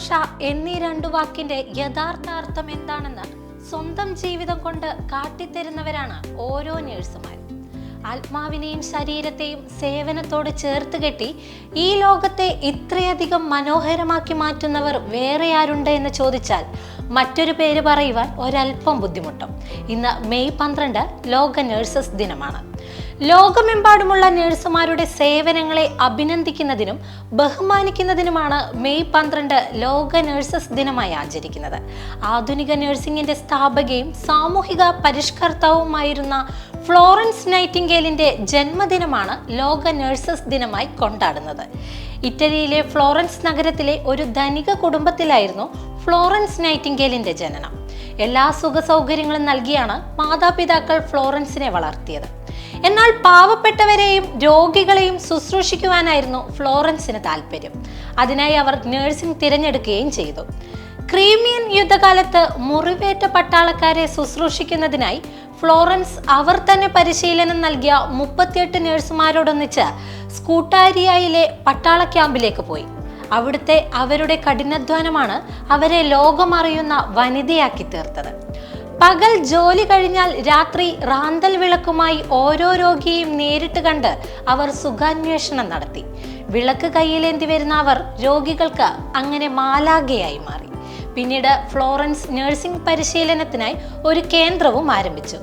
ശുശ്രൂഷ എന്നീ രണ്ടു വാക്കിന്റെ യഥാർത്ഥ അർത്ഥം എന്താണെന്ന് സ്വന്തം ജീവിതം കൊണ്ട് കാട്ടിത്തരുന്നവരാണ് ഓരോ നഴ്സുമാരും. ആത്മാവിനെയും ശരീരത്തെയും സേവനത്തോട് ചേർത്ത് കെട്ടി ഈ ലോകത്തെ ഇത്രയധികം മനോഹരമാക്കി മാറ്റുന്നവർ വേറെ ആരുണ്ട് എന്ന് ചോദിച്ചാൽ മറ്റൊരു പേര് പറയുവാൻ ഒരല്പം ബുദ്ധിമുട്ടും. ഇന്ന് മെയ് പന്ത്രണ്ട് ലോക നഴ്സസ് ദിനമാണ്. ലോകമെമ്പാടുമുള്ള നഴ്സുമാരുടെ സേവനങ്ങളെ അഭിനന്ദിക്കുന്നതിനും ബഹുമാനിക്കുന്നതിനുമാണ് മെയ് പന്ത്രണ്ട് ലോക നഴ്സസ് ദിനമായി ആചരിക്കുന്നത്. ആധുനിക നഴ്സിംഗിന്റെ സ്ഥാപകയും സാമൂഹിക പരിഷ്കർത്താവുമായിരുന്ന ഫ്ലോറൻസ് നൈറ്റിംഗേലിന്റെ ജന്മദിനമാണ് ലോക നഴ്സസ് ദിനമായി കൊണ്ടാടുന്നത്. ഇറ്റലിയിലെ ഫ്ലോറൻസ് നഗരത്തിലെ ഒരു ധനിക കുടുംബത്തിലായിരുന്നു ഫ്ലോറൻസ് നൈറ്റിംഗേലിന്റെ ജനനം. എല്ലാ സുഖ സൗകര്യങ്ങളും നൽകിയാണ് മാതാപിതാക്കൾ ഫ്ലോറൻസിനെ വളർത്തിയത്. എന്നാൽ പാവപ്പെട്ടവരെയും രോഗികളെയും ശുശ്രൂഷിക്കുവാനായിരുന്നു ഫ്ലോറൻസിന് താല്പര്യം അതിനായി അവർ നഴ്സിംഗ് തിരഞ്ഞെടുക്കുകയും ചെയ്തു. ക്രീമിയൻ യുദ്ധകാലത്ത് മുറിവേറ്റ പട്ടാളക്കാരെ ശുശ്രൂഷിക്കുന്നതിനായി ഫ്ലോറൻസ് അവർ തന്നെ പരിശീലനം നൽകിയ മുപ്പത്തിയെട്ട് നഴ്സുമാരോടൊന്നിച്ച് സ്കൂട്ടാരിയയിലെ പട്ടാള ക്യാമ്പിലേക്ക് പോയി. അവിടുത്തെ അവരുടെ കഠിനാധ്വാനമാണ് അവരെ ലോകമറിയുന്ന വനിതയാക്കി തീർത്തത്. പകൽ ജോലി കഴിഞ്ഞാൽ രാത്രി റാന്തൽ വിളക്കുമായി ഓരോ രോഗിയെയും നേരിട്ട് കണ്ട് അവർ സുഖാന്വേഷണം നടത്തി. വിളക്ക് കയ്യിലേന്തി വരുന്ന അവർ രോഗികൾക്ക് അങ്ങനെ മാലാകയായി മാറി. പിന്നീട് ഫ്ലോറൻസ് നഴ്സിംഗ് പരിശീലനത്തിനായി ഒരു കേന്ദ്രവും ആരംഭിച്ചു.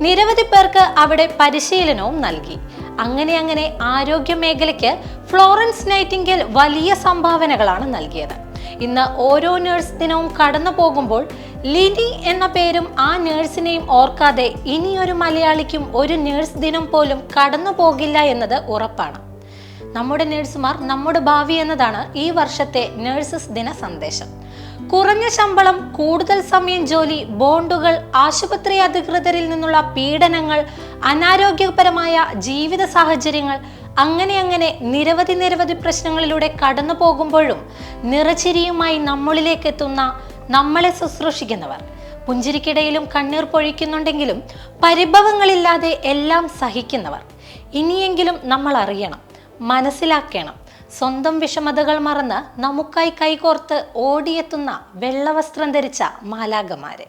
നിരവധി പേർക്ക് അവിടെ പരിശീലനവും നൽകി. അങ്ങനെ അങ്ങനെ ആരോഗ്യ മേഖലയ്ക്ക് ഫ്ലോറൻസ് നൈറ്റിംഗേൽ വലിയ സംഭാവനകളാണ് നൽകിയത്. ഇന്ന് ഓരോ നഴ്സ് ദിനവും കടന്നു പോകുമ്പോൾ ലിനി എന്ന പേരും ആ നേഴ്സിനെയും ഓർക്കാതെ ഇനിയൊരു മലയാളിക്കും ഒരു നേഴ്സ് ദിനം പോലും കടന്നു പോകില്ല എന്നത് ഉറപ്പാണ്. നമ്മുടെ നേഴ്സുമാർ നമ്മുടെ ഭാവി എന്നതാണ് ഈ വർഷത്തെ നേഴ്സസ് ദിന സന്ദേശം. കുറഞ്ഞ ശമ്പളം കൂടുതൽ സമയം ജോലി ബോണ്ടുകൾ ആശുപത്രി അധികൃതരിൽ നിന്നുള്ള പീഡനങ്ങൾ അനാരോഗ്യപരമായ ജീവിത സാഹചര്യങ്ങൾ അങ്ങനെ അങ്ങനെ നിരവധി നിരവധി പ്രശ്നങ്ങളിലൂടെ കടന്നു പോകുമ്പോഴും നിറച്ചിരിയുമായി നമ്മളിലേക്ക് എത്തുന്ന നമ്മളെ ശുശ്രൂഷിക്കുന്നവർ. പുഞ്ചിരിക്കിടയിലും കണ്ണീർ പൊഴിക്കുന്നുണ്ടെങ്കിലും പരിഭവങ്ങളില്ലാതെ എല്ലാം സഹിക്കുന്നവർ. ഇനിയെങ്കിലും നമ്മൾ അറിയണം മനസ്സിലാക്കണം. സ്വന്തം വിഷമതകൾ മറന്ന് നമുക്കായി കൈകോർത്ത് ഓടിയെത്തുന്ന വെള്ളവസ്ത്രം ധരിച്ച മാലാകമാരെ